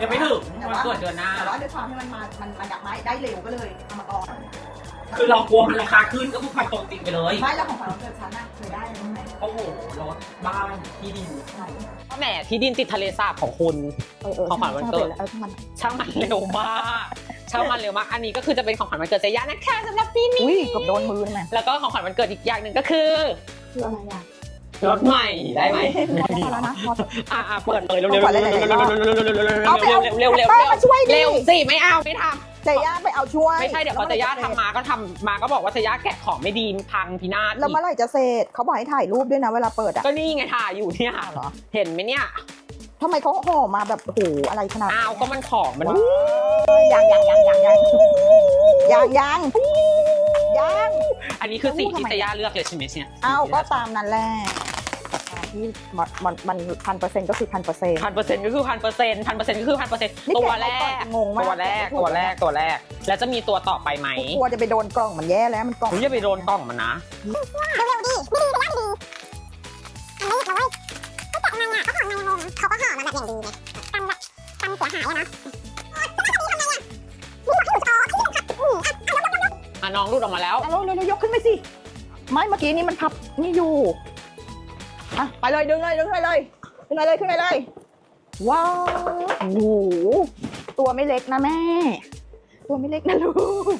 ยังไม่ถึงวันเกิดเดือนหน้า แต่ว่าด้วยความที่มันมามันมันอยากมาได้เร็วก็เลยเอามาก่อนคือเรากลัวมันราคาขึ้นก็คือพันตรงติดไปเลย ไม่แล้วของขวัญวันเกิดฉันน่ะเคยได้ไหมโอ้โหรถบ้านที่ดินใช่แหมที่ดินติดทะเลสาบของคุณเออเออของขวัญวันเกิดเออมันช่างมันเร็วมากช่างมันเร็วมาก อันนี้ก็คือจะเป็นของขวัญวันเกิดเจย่านะคะสำหรับปีนี้ อุ้ยเกับโดนมือทำไมแล้วก็ของขวัญวันเกิดอีกอย่างหนึ่งก็คือ คืออะไรอะ รถใหม่ได้ไหมพอแล้วนะพอ อ่าเปิดเลยเร็วๆเอาเร็วไปๆเลยเร็วๆเอาไปเอาเร็วๆเร็วๆเป้มาช่วยดิเร็วสิไม่เอาไม่ทเจย่าไปเอาช่วยำไม่ใช่เดี๋ยวพอเจย่าทำมาก็ทำมาก็บอกว่าเจย่าแกะของไม่ดีพังพินาศแล้วอีเมื่อกไหร่จะเสร็จเขาบอกให้ถ่ายรูปด้วยนะเวลาเปิดอะก็นี่ไงถ่ายอยู่เนี่ยเหรอเห็นไหมเนี่ยทำไมเขาห่อมาแบบโอ้โหอะไรขนาดนั้นอ้าวก็มันของมันยังยังยังยังยังยังยังยังอันนี้คือสิ่งที่ทำไมเจย่าเลือกเลยใช่ไหมเนี่ยเอาก็ตามนั้นแหละ ที่มันมันมันพันเปอร์เซ็นต์ก็คือพันเปอร์เซ็นต์พันเปอร์เซ็นต์ก็คือพันเปอร์เซ็นต์พันเปอร์เซ็นต์ก็คือพันเปอร์เซ็นต์นี่ตัวแกะแรไปก่กอนงงมากตัวแรกตัวแรกตัวแรก แล้วจะมีตัวต่อไปไหมกลัวจะไปโดนกล่องมันแย่แล้วมันกล่องผมจะไปโดนกล่องมันนะเขาก็ห่อมาแบบอย่างดีเลยกันแบบกันเสียหายอะนะอะน้องรูดออกมาแล้วเอาเร็วๆยกขึ้นไปสิ ไม่เมื่อกี้นี่มันพับนี่อยู่ อะไปเลยดึงเลยดึงไปเลยขึ้นไปเลยขึ้นไปเลย ว้าวโอ้โหตัวไม่เล็กนะแม่ ตัวไม่เล็กนะลูก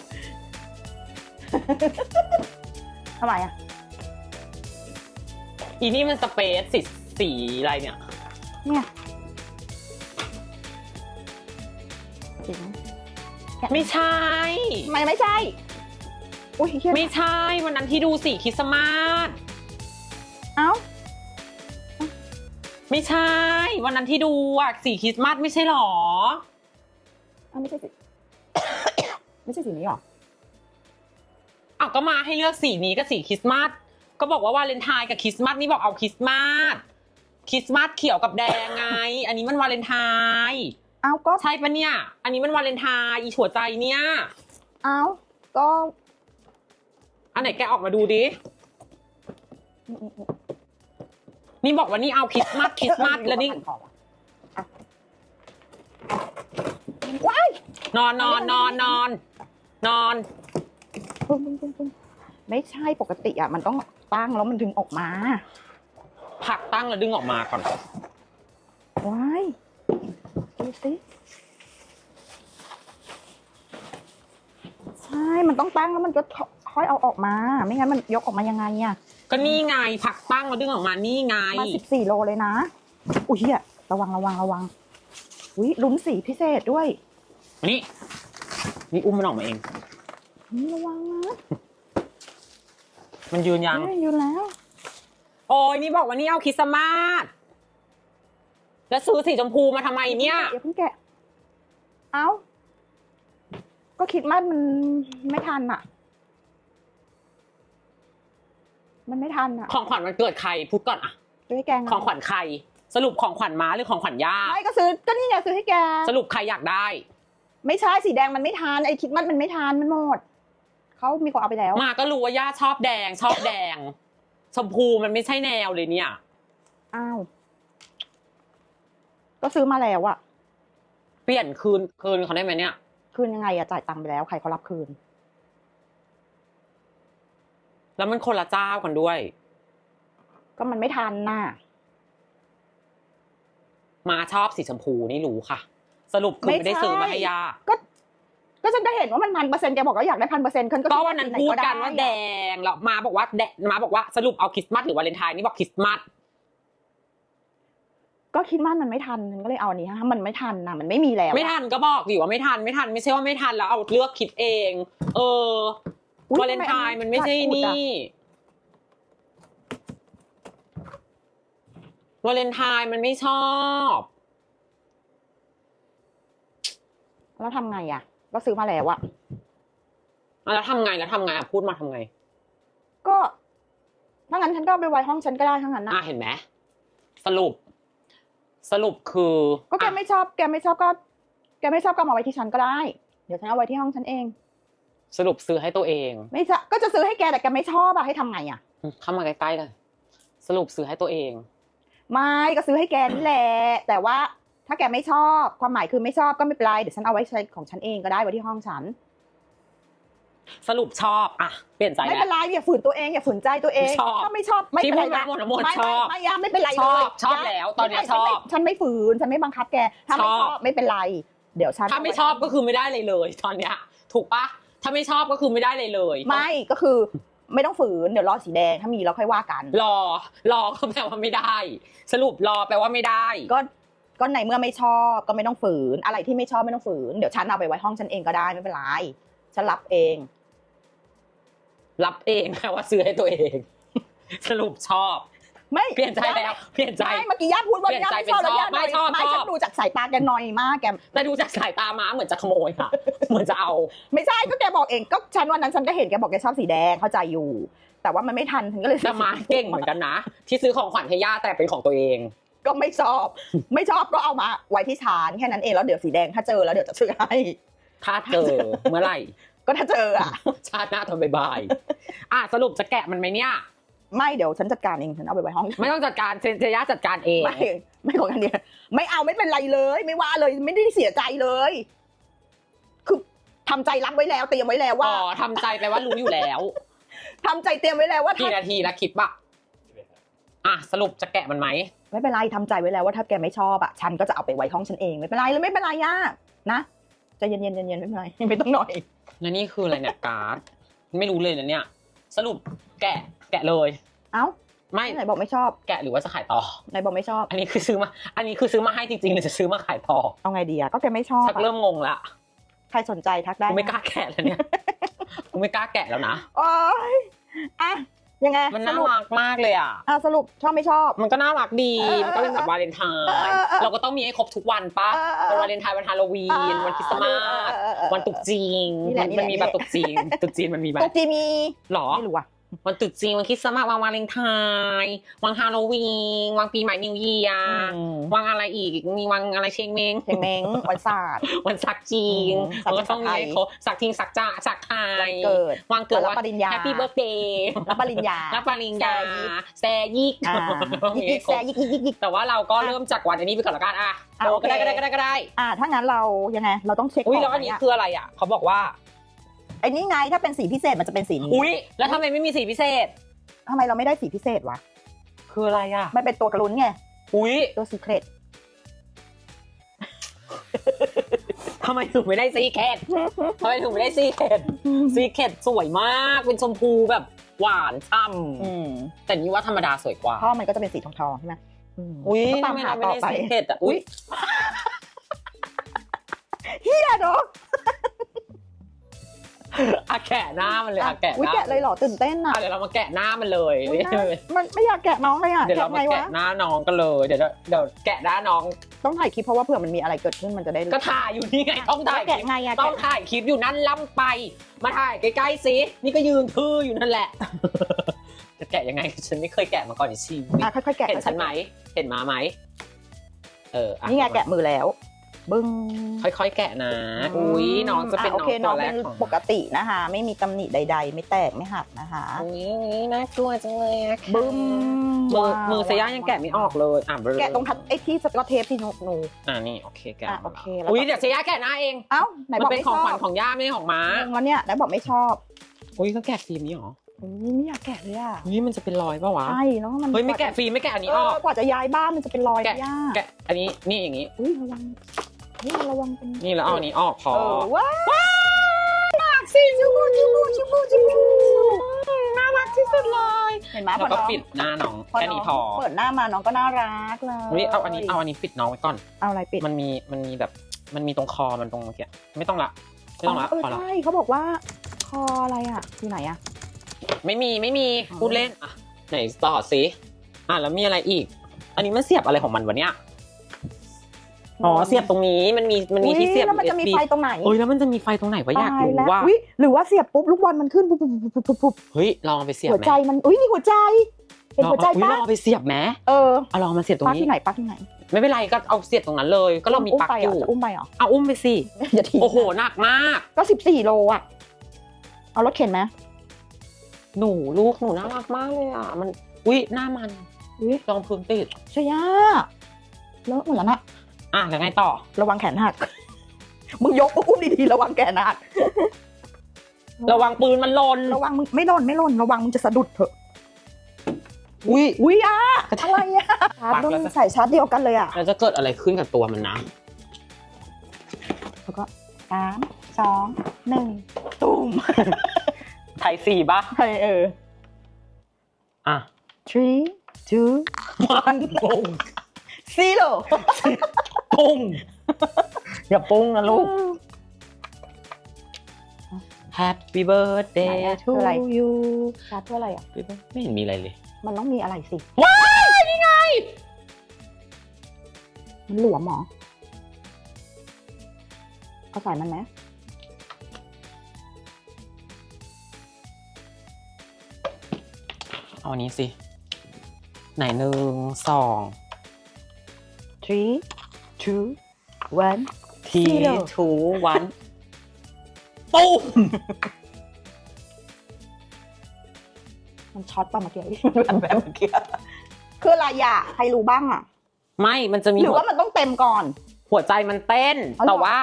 ทำไมอะอีนี่มันสเปซสีสีอะไรเนี่ย เนี่ยจริงไหมไม่ใช่ทำไมไม่ใช่อุ้ยเฮียไม่ใช่วันนั้นที่ดูสีคริสต์มาสเอ้า ไม่ใช่ วันนั้นที่ดูอะสีคริสต์มาสไม่ใช่หรอเอ้าไม่ใช่สิไม่ใช่สีนี้หรอ อ้าวก็มาให้เลือกสีนี้กับสีคริสต์มาสก็บอกว่าวาเลนไทน์กับคริสต์มาสนี่บอกเอาคริสต์มาสคริสต์มาสเขียวกับแดงไง อันนี้มันวาเลนไทน์เอ้าก็ใช่ปะเนี่ย อันนี้มันวาเลนไทน์อีหัวใจเนี่ยเอ้าก็อันไหนแกะออกมาดูดิ นี่บอกว่านี่เอาคริสต์มาสคริสต์มาสแล้วนี่ว้ายนอนนอนนอนนอนนอนปึ้งปึ้งปึ้งปึ้งไม่ใช่ปกติอะ มันต้องตั้งแล้วมันดึงออกมา ผักตั้งแล้วดึงออกมาก่อนว้ายดูสิใช่ มันต้องตั้งแล้วมันก็ ค่อยเอาออกมา ไม่งั้นมันยกออกมายังไงอะก็นี่ไงผักตั้งแล้วดึงออกมานี่ไงมาสิบสี่โลเลยนะ อุ้ยเฮียระวังระวังระวังอุ้ยลุ้นสีพิเศษด้วยนี่นี่อุ้มมันออกมาเองนี่ระวังนะมันยืนยังไม่อยู่แล้ว โอ้ยนี่บอกว่านี่เอาคริสต์มาสแล้วซื้อสีชมพูมาทำไมเนี่ยอย่าเพิ่งแกะ เอ้า ก็คิดว่ามันไม่ทันอะ มันไม่ทันอะ ของขวัญวันเกิดใครพูดก่อนอะซื้อให้แกไของขวัญใคร สรุปของขวัญม้าหรือของขวัญย่าไม่ก็ซื้อก็นี่ไงซื้อให้แก สรุปใครอยากได้ ไม่ใช่สีแดงมันไม่ทานไอ้คิดมันมันไม่ทานมันหมดเขามีคนเอาไปแล้วมาก็รู้ว่าย่าชอบแดงชอบแดง ชมพูมันไม่ใช่แนวเลยเนี่ยอ้าวก็ซื้อมาแล้วอะเปลี่ยนคืนคืนเขาได้ไหมเนี่ย คืนยังไงอะจ่ายตังค์ไปแล้วใครเขารับคืน แล้วมันคนละเจ้ากันด้วย ก็มันไม่ทันน่ะมาชอบสีชมพูนี่รู้ค่ะ สรุปคือไม่ได้ซื้อมาให้ย่าก็ ก็ฉันก็เห็นว่ามันพันเปอร์เซ็นต์แกบอกว่าอยากได้พันเปอร์เซ็นต์ฉันก็ก็คิวันนั้นสีไหพูดไกันว่าแดงแล้วมาบอกว่าแดงมาบอกว่าสรุปเอาคริสต์มาสหรือวาเลนไทน์นี่บอกคริสต์มาสก็คิดว่ามันไม่ทันฉันก็เลยเอาอันนี้ฮะมันไม่ทันนะมันไม่มีแล้ว ไม่ทันก็บอกดิว่าไม่ทันไม่ทันไม่ใช่ว่าไม่ทันแล้วเอาเลือกคิดเอง เออ อุ๊ยวาเลนไทน์มันไม่ใช่จัดอุดอะนี่ วาเลนไทน์มันไม่ชอบ แล้วทำไงอะก็ซื้อมาแล้วอะอะแล้วทำไงแล้วทำไงอะพูดมาทำไง ก็ถ้างั้นฉันก็เอาไปไว้ห้องฉันก็ได้ทั้งนั้นนะอะเห็นไหมสรุป สรุปคือก็แกอะ ไม่ชอบแกไม่ชอบก็ แกไม่ชอบก็เอามาไว้ที่ฉันก็ได้ เดี๋ยวฉันเอาไว้ที่ห้องฉันเอง สรุปซื้อให้ตัวเอง ไม่จะก็จะซื้อให้แกแต่แกไม่ชอบอะให้ทำไงอะเข้ามาใกล้ๆเลยสรุปซื้อให้ตัวเอง ไม่ก็ซื้อให้แกนี่แหละแต่ว่าถ้าแกไม่ชอบความหมายคือไม่ชอบก็ไม่เป็นไรเดี๋ยวฉันเอาไว้ใช้ของฉันเองก็ได้ไว้ที่ห้องฉัน สรุปชอบอะเปลี่ยนใจไม่แล้เป็นว ไรอย่าฝืนตัวเองอย่าฝืนใจตัวเองชอบถ้าไม่ชอบไม่ที่เป็นไรพูดมาหมดทั้งหมดไม่ชอบไม่ไม่ยาไม่เป็นไรชอบเลยชอบยาแล้วตอนเนี้ยไม่ชอบฉันไม่ฉันไม่ฝืนฉันไม่บังคับแกถ้าไม่ชอบชอบไม่เป็นไร เดี๋ยวฉันถ้าไม่ชอบก็คือไม่ได้เลยเลย ตอนเนี้ย ถูกปะ ถ้าไม่ชอบก็คือไม่ได้เลยเลย ไม่ก็คือไม่ต้องฝืนเดี๋ยวรอสีแดงถ้ามีเราค่อยว่ากัน รอ รอก็แปลว่าไม่ได้ สรุปรอแปลว่าไม่ได้ ก็ก็ในเมื่อไม่ชอบก็ไม่ต้องฝืน อะไรที่ไม่ชอบไม่ต้องฝืนเดี๋ยวฉันเอาไปไว้ห้องฉันเองก็ได้ไม่เป็นไรฉันรับเอง รับเองแปลว่าซื้อให้ตัวเอง สรุปชอบ ไม่เปลี่ยนใจแล้วเปลี่ยนใจ ไม่เมื่อกี้ย่าพูดว่าเปลี่ยนย่าใจไม่ชอบแล้วย่าเป็นชอบหน่อยไม่ชอบไม่ชอบ ฉันดูจากสายตาแกหน่อยมากแกแต่ดูจากสายตาม้าเหมือนจะขโมยค่ะ เหมือนจะเอา ไม่ใช่ก็แกบอกเองก็ฉันวันนั้นฉันก็เห็นแกบอกแกชอบสีแดงเข้าใจอยู่ แต่ว่ามันไม่ทันฉันก็เลยแต่ม้าเก่งเหมือนกันนะ ที่ซื้อของขวัญให้ย่าแต่เป็นของตัวเอง ก็ไม่ชอบ ไม่ชอบก็เอามาไว้ที่ชานแค่นั้นเองแล้วเดี๋ยวสีแดงถ้าเจอแล้วเดี๋ยวจะซื้อให้ถ้าเจอเมื่อไหร่ ก็ถ้าเจออะ ชาติหน้าทำบายบายอะสรุปจะแกะมันไหมเนี่ย ไม่เดี๋ยวฉันจัดการเองฉันเอาไปไว้ห้องไม่ต้องจัดการเซนเซย่าจัดการเองไม่ไม่ของกันเดียไม่เอาไม่เป็นไรเลย ไม่ว่าเลยไม่ได้เสียใจเลย คือทำใจรับไว้แล้วเตรียมไว้แล้วอ๋ว่าอทำใจไปว่ารู้อยู่แล้วทำใจเตรียมไว้แล้วว่าถ้ากี่นาทีแล้วคิดปะอะสรุปจะแกะมันไหมไม่เป็นไรทำใจไว้แล้วว่าถ้าแกไม่ชอบอะฉันก็จะเอาไปไว้ห้องฉันเองไม่เป็นไรเลยไม่เป็นไรย่านะใจเย็นๆเย็นๆไม่เป็นไรไม่ต้องหน่อยแล้วนี่คืออะไรเนี่ยการ์ดไม่รู้เลยนะเนี่ย สรุปแกะ แกะเลย เอ้าไม่ไหนบอกไม่ชอบ แกะหรือว่าจะขายต่อไหนบอกไม่ชอบ อันนี้คือซื้อมา อันนี้คือซื้อมาให้จริงๆหรือจะซื้อมาขายต่อเอาไงดีอะก็แกไม่ชอบชักอะเริ่มงงละใครสนใจทักได้กูไม่นะกล้าแกะแล้วเนี่ยกูไม่กล้าแกะแล้วนะโอ้ยอะยังไงมันสน่ารุปรักมากเลยอะอะสรุปชอบไม่ชอบ มันก็น่ารักดีเออมันก็เป็นแบบวาเลนไทน์เออเออเราก็ต้องมีให้ครบทุกวันปะเออเออวันวาเลนไทน์วันฮาโลวีนวันคริสต์มาสเออเออเออวันตรุษจีนนี่แหละมันนี่มีแหละแบบตรุษจีนตรุษจีนมันมีแบตุ๊บกจีมีหรอไม่รู้อะ วันตรุษจีนวันคริสต์มาสวันวาเลนไทน์วันฮาโลวีนวันปีใหม่นิวเยียร์วันอะไรอีกมีวันอะไรเชงเมงเพลงเม้งวันศาสตร์วันสักจีนอืมสักมันก็ต้องมีไทยให้เขาสักทิ้งสักจ่าสักไทยเกิดวันเกิดรับปริญญาแฮปปี้เบิร์ดเดย์รับปริญญารับปริญญาแซยิกแซยิกอ่าต้องมียิให้กครแซบยิกยิกยิกยิกแต่ว่าเราก็เริ่มจากวันอันนี้ไปก่อนละกันอะอะโอ้โอเคก็ได้ก็ได้ก็ได้ก็ได้อะถ้างั้นเรายังไงเราต้องเช็คอุ้ยขงแล้วอันนี้เยคืออะไรอะเขาบอกว่า ไอ้นี่ไงถ้าเป็นสีพิเศษมันจะเป็นสีนี้อุ้ยแล้วทำไมไม่มีสีพิเศษ ทำไมเราไม่ได้สีพิเศษวะคืออะไรอะ มันเป็นตัวกระลุนไงอุ้ยตัวซีเครตทำไมถึงไม่ได้ซีเคททำไมถึงไม่ได้ซีเคทซีเคทสวยมากเป็นชมพูแบบหวานช่อืมำแต่นี่ว่าธรรมดาสวยกว่าเพราะมันก็จะเป็นสีทองทองๆใช่ไหมมอุ้ยก็ตาทำมไมหาเราไม่ต่อได้ไปซีเคทอะอุ้ย เฮียเนาะ อะแกะหน้ามันเลยอะแกะหอุ้ยน้าแกะเลยเหรอตื่นเต้นอะอะเดี๋ยวเรามาแกะหน้ามันเลย อุ๊ยน่ามันไม่อยากแกะน้องเลยอะเดี๋ยวแกะเราไงมาวะแกะหน้าน้องกันเลย เดี๋ยวเดี๋ยวแกะหน้าน้อง ต้องถ่ายคลิปเพราะว่าเผื่อมันมีอะไรเกิดขึ้นมันจะได้รู้ก็ถ่ายอยู่นี่ไงต้องถ่ายแล้วแกะไงอะต้องแกะถ่ายคลิปอยู่นั่นล่ำไป มาถ่ายใกล้ๆสินี่ก็ยืนทื่ออยู่นั่นแหละ จะแกะยังไงฉันไม่เคยแกะมาก่อนในชีวิตอะค่อยๆแกะเห็นฉันไหมเห็นหมาไหมเอออ่นี่ไงแกะมือแล้ว บึ้งค่อยๆ แกะนะ อุ้ยน้องจะเป็นโอน้องเคตัน้อวงแรเป็กนของปกตินะคะ ไม่มีตำหนิใด ๆ ไม่แตกไม่หักนะคะอุ้ยน่ากลัวจังเลยอะค่ะบึ้มมือว้าวมือเซย่ายังแกะไม่ออกเลยอะเบลอแกะตรงทัดไอ้ที่สกอตเทปที่หนูหนูอะนี่โอเคแกะอะมาโอแล้วเคแล้วก็อุ้ยเดี๋ยวเซย่าแกะหน้าเองเอ้าไหนมันบอกเป็นไม่ของชขอวัญบของย่าไม่ใช่ของม้างงแล้วเนี่ยไหนบอกไม่ชอบอุ้ยก็แกะฟิล์มนี้หรออุ้ยไม่อยากแกะเลยอะอุ้ยมันจะเป็นรอยปะวะ ใช่ แล้วมัน เฮ้ยไม่แกะฟิล์มไม่แกะอันนี้เออออก กว่าจะย้ายบ้านมันจะเป็นรอยแกะยากแกะอันนี้นี่อย่างนี้ อุ้ยระวัง เฮ้ยระวังเป็นนี่แล้วเอาอันนี้ออกพอเออว้าวน่ารักสิจูบูจูบูจูบูจูบูน่ารักที่สุดเลยเห็นไหมพแล้อวก็น้องปิดหน้าน้องพอแค่น้นี้องพอเปิดหน้ามาน้องก็น่ารักเลยเฮ้ยเอาอันนี้เอาอันนี้ปิดน้องไว้ก่อน เอาอะไรปิดมันมีมันมีแบบมันมีตรงคอมันตรงเมื่อกี้ไม่ต้องละไม่ต้องละเออพอละใช่เขาบอกว่าคออะไรอะอยู่ไหนอะ ไม่มีไม่มีอ๋อพูดเล่นอะไหนต่อสิอะแล้วมีอะไรอีก อันนี้มันเสียบอะไรของมันวะเนี่ย อ๋อเสียบตรงนี้มันมีมันมีที่เสียบอุ๊แล้วมันจะมี USB ไฟตรงไหนเอ้ยแล้วมันจะมีไฟตรงไหนวะอยากตรู้แล้วว่าอุ๊ยหรือว่าเสียบปุ๊บลูกบอลมันขึ้นปุ๊บปุ๊บปุ๊บปุ๊บปุ๊บเฮ้ยลองเอาไปเสียบหัวไหมใจมันอุ้ยนี่หัวใจเห็นหัวใจลองปะเอาลองเอาไปเสียบไหมเออเอาลองมาเสียบตรงปักนี้ ที่ไหนปักที่ไหนไม่เป็นไรก็เอาเสียบตรงนั้นเลย ก็เรามีอุ้มปลั๊กไปอเหรอยู่จะอุ้มไปเหรอเอาอุ้มไปสิอย่าทิ้งโอ้โหหนักมาก ก็สิบสี่โลอะเอารถเข็นไหมหนูลูกหนูน่ารักมากเลยอะมันอุ้ยหน้ามันอุ้ยรองพื้นติด ชย่าเลอะหมดแล้วนะ อะแล้วไงต่อ ระวังแขนหัก มึงยกอุ้มดีๆระวังแขนหัก ระวังปืนมันหลนระวังมึงไม่หล่นไม่หล่นระวังมึงจะสะดุดเถอะอุ้ยอุ้ยอะอะไรอะชาร์จปักแล้วรุ่นจะใส่ชาร์จเดียวกันเลยอะแล้วจะเกิดอะไรขึ้นกับตัวมันนะแล้วก็สามสองหนึ่งตูมไทยสี่ปะเฮ้ยเอออะ three two มันปุ้ง zero ปุ้งอย่าปุ้งนะลูก Happy birthday ไหนอะ to อะไร you ชาร์จเพื่ออะไรอะ Happy birthday ไม่เห็นมีอะไรเลย มันต้องมีอะไรสิ ว้ายนี่ไง มันหลวมเหรอ เอาใส่มันไหมเอาอันนี้สิ ไหนหนึ่งสอง three two one ที Zero ทูวันตุ้มมันช็อตป่ะเมื่อกี้แบบแบบเมื่อกี้คืออะไรอะใครรู้บ้างอะ ไม่มันจะมีหรือหัวว่ามันต้องเต็มก่อน หัวใจมันเต้นอ๋อเหรอแต่ว่า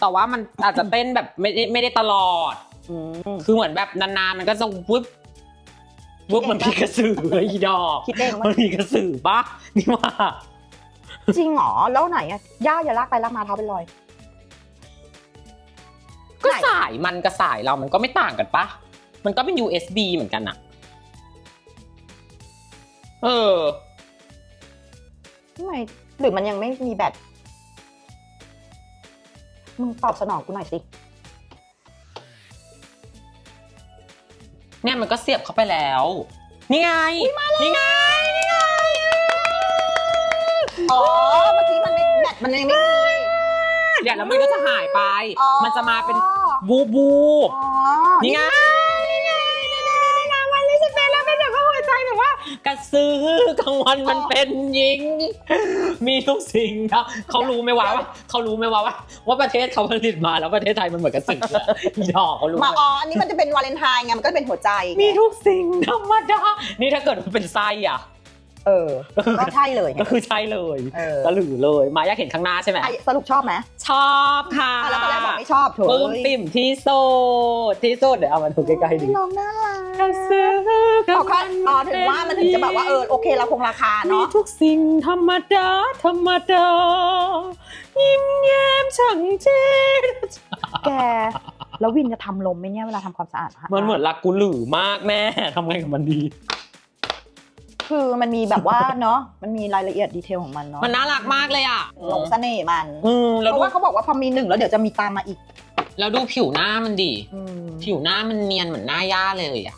แต่ว่ามันอาจจะเต้นแบบไม่ได้ไม่ได้ตลอดอืมคือเหมือนแบบนานๆมันก็จะวึบวึบคิดเองมันมีกระสืออีดอกคิดเองว่ามันมีกระสือปะนี่ว่า จริงเหรอแล้วไหนอะย่าอย่าลากไปลากมาเท้าเป็นรอย ก็ไหนสายมันกับสายเรามันก็ไม่ต่างกันปะมันก็เป็น USB เหมือนกันอะเออทำไมหรือมันยังไม่มีแบตมึงตอบสนองกูหน่อยสิ เนี่ยมันก็เสียบเข้าไปแล้ว นี่ไง นี่ไง มันไม่แบตมันยังไม่มีเดี๋ยวแล้วมันก็จะหายไป อ๋อ มันจะมาเป็นบูบูอ๋อนี่ไงนี่ไงนี่ไงนี่ไงมันไม่ใช่เป็นแล้วเป็นแบบว่าหัวใจแบบว่า กระสือกลางวันมันเป็นยิง มีทุกสิ่งครับเขารู้ไหมวะว่าเขารู้ไหมวะว่าว่าประเทศเขาผลิตมาแล้วประเทศไทยมันเหมือนกระสืออะอีดอกเขารู้ไหม มาอ๋ออันนี้มันจะเป็นวาเลนไทน์ไงมันก็เป็นหัวใจไงมีทุกสิ่งธรรมดา นี่ถ้าเกิดมันเป็นไส้อะ เออ ก็ใช่เลยไง ก็คือใช่เลยเออ ตะหลือเลย มาอยากเห็นข้างหน้าใช่ไหมไอ้สรุปชอบไหมชอบค่ะอะแล้วตอนแรกบอกไม่ชอบเถอะปลื้มปิ่มที่สุดที่สุดเดี๋ยวเอามาดูใกล้ๆดิน้องน่ารักระสือเขาก็อ๋อถึงว่ามันถึงจะแบบว่าเออโอเคเราคงราคามีเนาะ ทุกสิ่งธรรมดา ธรรมดา ยิ้มแย้มช่างเจนแก แล้ววินจะทำลมไหมเนี่ยเวลาทำความสะอาดมันเหมือนรักกูหลือมากแม่ทำไงกับมันดี คือมันมีแบบว่าเนาะมันมีรายละเอียดดีเทลของมันเนาะมันน่ารักมากเลยอะหลงเสน่ห์มันอืมเพแล้วราะดูว่าเขาบอกว่าพอมีหนึ่งแล้วเดี๋ยวจะมีตามมาอีกแล้วดูผิวหน้ามันดีอืมผิวหน้ามันเนียนเหมือนหน้าย่าเลยอะ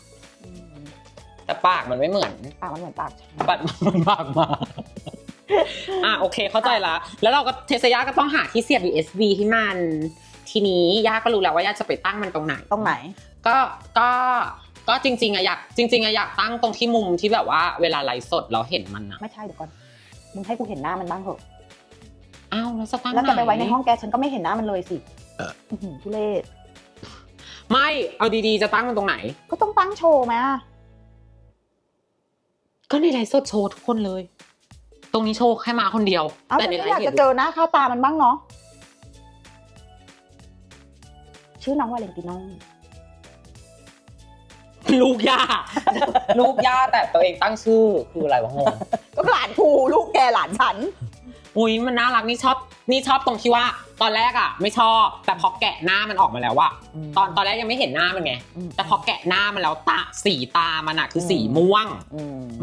แต่ปากมันไม่เหมือน ปากมันเหมือนปากฉันปัดมันปากมา อะโอเคเข้าใจละ แล้วเราก็เทสยาก็ต้องหาที่เสียบ USB ให้มัน ทีนี้ย่าก็รู้แล้วว่าย่าจะไปตั้งมันตรงไหน ตรงไหน ก็ก็ ก็จริงๆอะอยากจริงๆอะอยากตั้งตรงที่มุมที่แบบว่าเวลาไลฟ์สดเราเห็นมันอะไม่ใช่เดี๋ยวก่อนมึงให้กูเห็นหน้ามันบ้างเถอะอ้าวแล้วจะตั้งแล้วจะไปไว้ในหห้องแกฉันก็ไม่เห็นหน้ามันเลยสิอื้อหือทุเรศไม่เอาดีๆจะตั้งมันตรงไหน ก็ต้องตั้งโชว์ไหมอะก็ในไลฟ์สดโชว์ทุกคนเลย ตรงนี้โชว์แค่มาคนเดียวเอาแต่ฉันในก็ไลอยากฟ์เห็จะนเจอหน้าค่าตามันบ้างเนาะชื่อน้องวาเลนติโน ลูกย่า ลูกย่าแต่ตัวเองตั้งชื่อคืออะไรวะงงก็หลานกูลูกแกหลานฉัน อุ้ยมันน่ารักนี่ชอบนี่ชอบตรงที่ว่าตอนแรกอะไม่ชอบ แต่พอแกะหน้ามันออกมาแล้วอะตอนตอนแรกยังไม่เห็นหน้ามันไง อืม แต่พอแกะหน้ามันแล้วตาสีตามันอะคือสีม่วง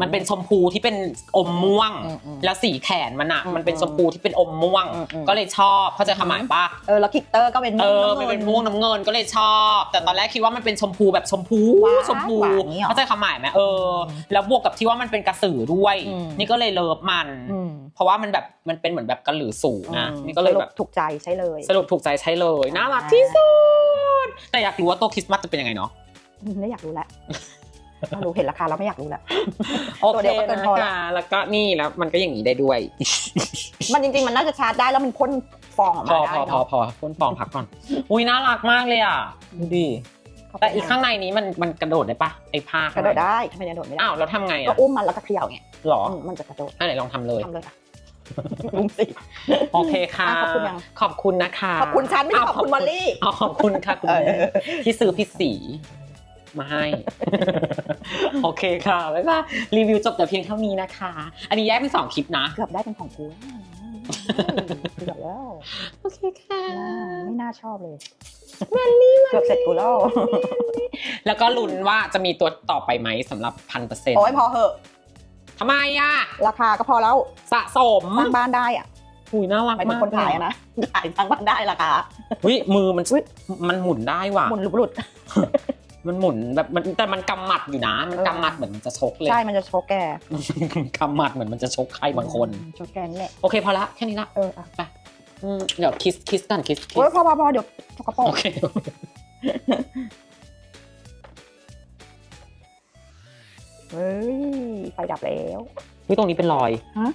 มันเป็นชมพูที่เป็นอมม่วง อืมอืมแล้วสีแขนมันอะอืมมันเป็นชมพูที่เป็นอมม่วง อืมอืม ก็เลยชอบเข้าใจความหมายปะเออแล้วคิกเตอร์ก็เป็นเออำมันงิเป็นม่วงน้ำเงินก็เลยชอบ แต่ตอนแรกคิดว่ามันเป็นชมพูแบบชมพูหวานชมพูหวานอย่างงี้เหรอเข้าใจความหมายไหมเอออมแล้วบวกกับที่ว่ามันเป็นกระสือด้วย อืม นี่ก็เลยเลิฟมัน อืม เพราะว่ามันแบบมันเป็นเหมือนแบบกระหลือสูงนะอืมนี่ก็เลยแบบสรุปถูกใจใช่เลย สรุปถูกใจใช้เลยน่ารักที่สุด แต่อยากรู้ว่าโตะคริสต์มาสจะเป็นยังไงเนาะไม่อยากรู้แล้วเรารู้เห็นราคาแล้วไม่อยากรู้แล้วโอตัวเคเดียวก็เกินนะพอละคะแล้วก็นี่แล้วมันก็อย่างนี้ได้ด้วย มันจริงๆมันน่าจะชาร์จได้แล้วมันพ่นฟองออกพมาอได้พอพอเนาะพอพ่นฟองพักก่อน อุ้ยน่ารักมากเลยอะดูดิเข้าไปแต่อีกข้างในนี้มันมันกระโดดได้ปะไอ้ผ้ากระโดดได้ทำไมจะโดดไม่ได้อ้าวแล้วทำไงก็อะอุ้มมันแล้วก็เขย่าไงหรออืมมันจะกระโดดอันไหนลองทำเลยทำเลย ค่ะลุงสิ โอเคค่ะ อะขอบคุณยัง ขอบคุณนะคะขอบคุณฉันไม่ใช่าวขอบคุณมอลลี่ เอาขอบคุณค่ะคุณเออแม่ที่ซื้อพี่สีมาให้ โอเคค่ะบ๊ายบายรีวิวจบแต่เพียงเท่านี้นะคะ อันนี้แยกเป็นสองคลิปนะ เกือบได้เป็นของกูเกือบแล้วโอเคค่ะ ไม่น่าชอบเลยเกือบเสร็จกูแล้วแล้วก็ลุ้นว่าจะมีตัวต่อไปไหมสำหรับพันเปอร์เซ็นต์โอ้ยพอเหอะ ทำไมอะ ราคาก็พอแล้วสะสมสร้างบ้านได้อะหุยน่ารักหมายถึมางกคนขายอะนะขายสร้างบ้านได้ราคาอุ้ยมือมันอุ๊ยมันหมุนได้ว่ะ หมุนหลุดหลุดมันหมุนแบบมันแต่มันกำหมัดอยู่นะ มันกำหมัดเหมือนมันจะชกเลย ใช่ มันจะโชกแกกำหมัดเหมือนมันจะชกใครบางคนโชกแกนี่แหละโอเคพอละแค่นี้ละเอออะไปอืมเดี๋ยวคิสคิสกันคิสคิโอ้ยสพอพอพอเดี๋ยวสกปรกโอเค เฮ้ยไฟดับแล้ววิตรงนี้เป็นรอยฮะ